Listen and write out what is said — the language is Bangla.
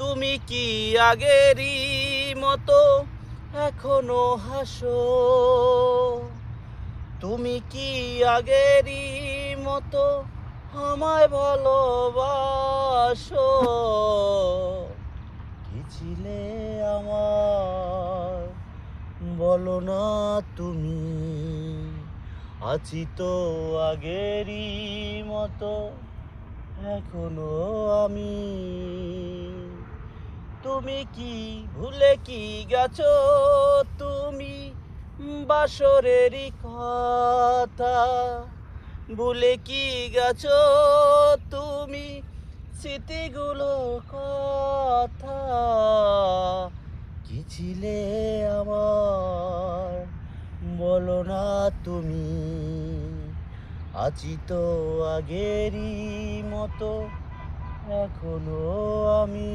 তুমি কি আগেরই মতো এখনও হাসো? তুমি কি আগেরই মতো আমায় ভালোবাসো? কি ছিলে আমার? বলো না তুমি। আছি তো আগেরই মতো, এখনও আমি। তুমি কি ভুলে কি গেছো? তুমি বাসরেরই কথা ভুলে কি গেছো? তুমি স্মৃতিগুলো কথা কি ছিলে আমার? বলো না তুমি, আছি তো আগেরই মতো, এখনও আমি